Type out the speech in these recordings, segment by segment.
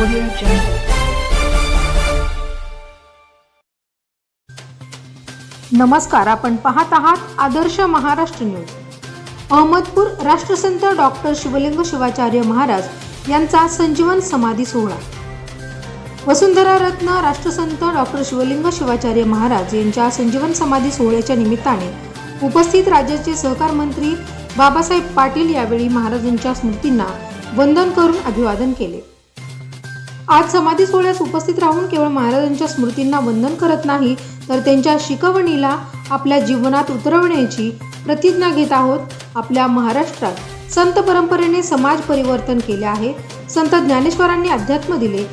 Audio Jungle. नमस्कार आपण पाहत आहात आदर्श महाराष्ट्र न्यूज. अहमदपूर राष्ट्रसंत डॉक्टर शिवलिंग शिवाचार्य महाराज यांचा संजीवन समाधी सोहळा. वसुंधरा रत्न राष्ट्रसंत डॉक्टर शिवलिंग शिवाचार्य महाराज यांच्या संजीवन समाधी सोहळ्याच्या निमित्ताने उपस्थित राज्याचे सहकार मंत्री बाबासाहेब पाटील यावेळी महाराजांच्या स्मृतींना वंदन करून अभिवादन केले. आज समाधी सोहळ्यास उपस्थित राहून केवळ महाराजांच्या स्मृतींना वंदन करत नाही तर त्यांच्या शिकवणीला आपल्या जीवनात उतरवण्याची प्रतिज्ञा घेत आहोत आपल्या महाराष्ट्रात. संत परंपरेने समाज परिवर्तन केले आहे. संत ज्ञानेश्वरांनी अध्यात्म दिले.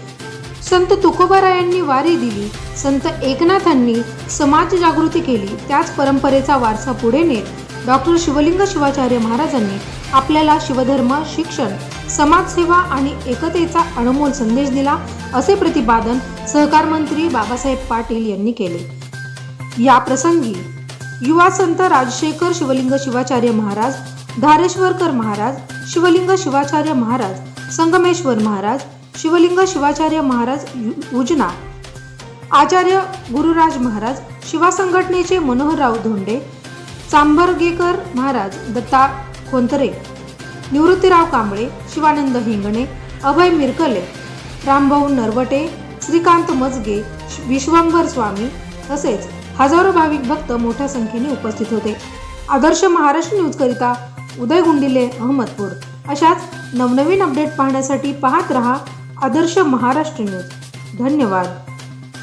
संत तुकोबारायांनी वारी दिली. संत एकनाथांनी समाज जागृती केली. त्याच परंपरेचा वारसा पुढे नेत डॉक्टर शिवलिंग शिवाचार्य महाराजांनी आपल्याला शिवधर्म शिक्षण समाजसेवा आणि एकतेचा अनमोल संदेश दिला असे प्रतिपादन सहकार मंत्री बाबासाहेब पाटील यांनी केले. या प्रसंगी युवा संत राजशेखर शिवलिंग शिवाचार्य महाराज धारेश्वरकर महाराज शिवलिंग शिवाचार्य महाराज संगमेश्वर महाराज शिवलिंग शिवाचार्य महाराज यु- उजना आचार्य गुरुराज महाराज शिवा संघटनेचे मनोहरराव धोंडे चांभरगेकर महाराज दत्ता खोंतरे निवृत्तीराव कांबळे शिवानंद हिंगणे अभय मिरकले रामभाऊ नरवटे श्रीकांत मजगे विश्वंभर स्वामी तसेच हजारो भाविक भक्त मोठ्या संख्येने उपस्थित होते. आदर्श महाराष्ट्र न्यूजकरिता उदय गुंडिले अहमदपूर. अशाच नवनवीन अपडेट पाहण्यासाठी पाहत रहा आदर्श महाराष्ट्र न्यूज. धन्यवाद.